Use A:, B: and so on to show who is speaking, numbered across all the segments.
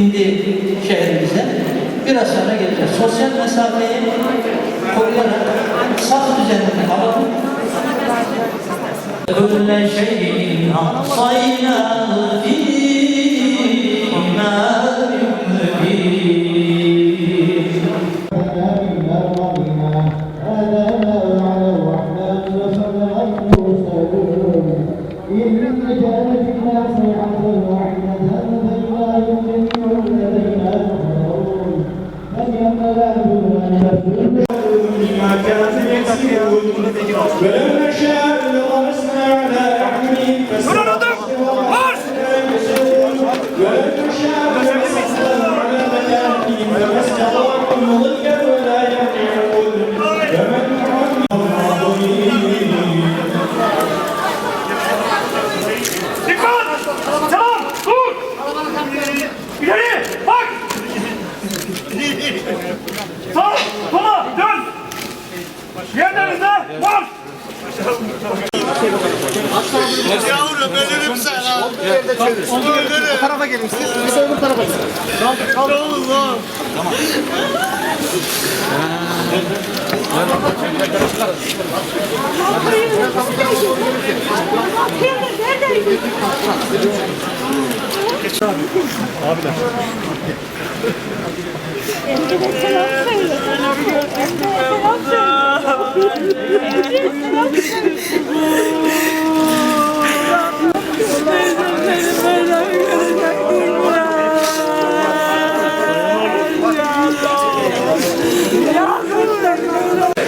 A: Şimdi şehrimize biraz sonra geleceğiz. Sosyal mesafeyi koruyarak saf düzenini alalım. Öyle
B: şeyin aksayna fîmâ ولو نشاء
C: Yerlerinize! Marş!
D: Yavrum ölürüm sen ha. Ölürüm.
E: Bu tarafa gelin siz. Biz öbür tarafa gidin.
D: Ne olur lan.
F: Selam söyle. Selam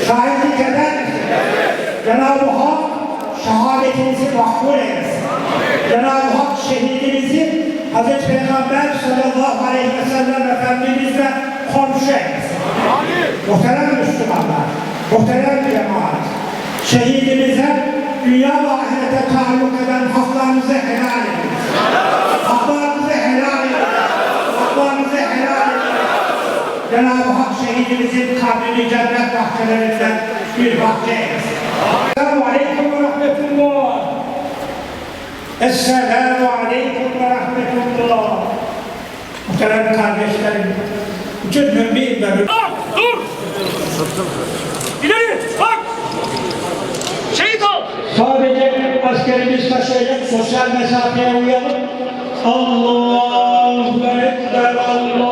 G: şahitlik eden Cenab-ı Hak şehadetinizi makbul eylesin. Cenab-ı. Peygamber sallallahu aleyhi ve sellem Efendimizle komşu eylesin. Muhterem Müslümanlar, şehidimize dünya ve ahirete taalluk eden haklarınızı helal edin. Haklarınızı helal edin. Haklarınızı helal edin. Cenab-ı Hak şehidimizin kabrini cennet bahçelerinden bir bahçe eylesin. Esselamu Aleyküm ve Rahmetullah. Esselamu Aleyküm ve Rahmetullah. Muhterem kardeşlerim, bütün mümin ve mümin
C: Tamam! Dur! İleri! Bak!
G: Sadece askerimiz taşıyacak, sosyal mesafeye uyalım. Allahu Ekber, Allah.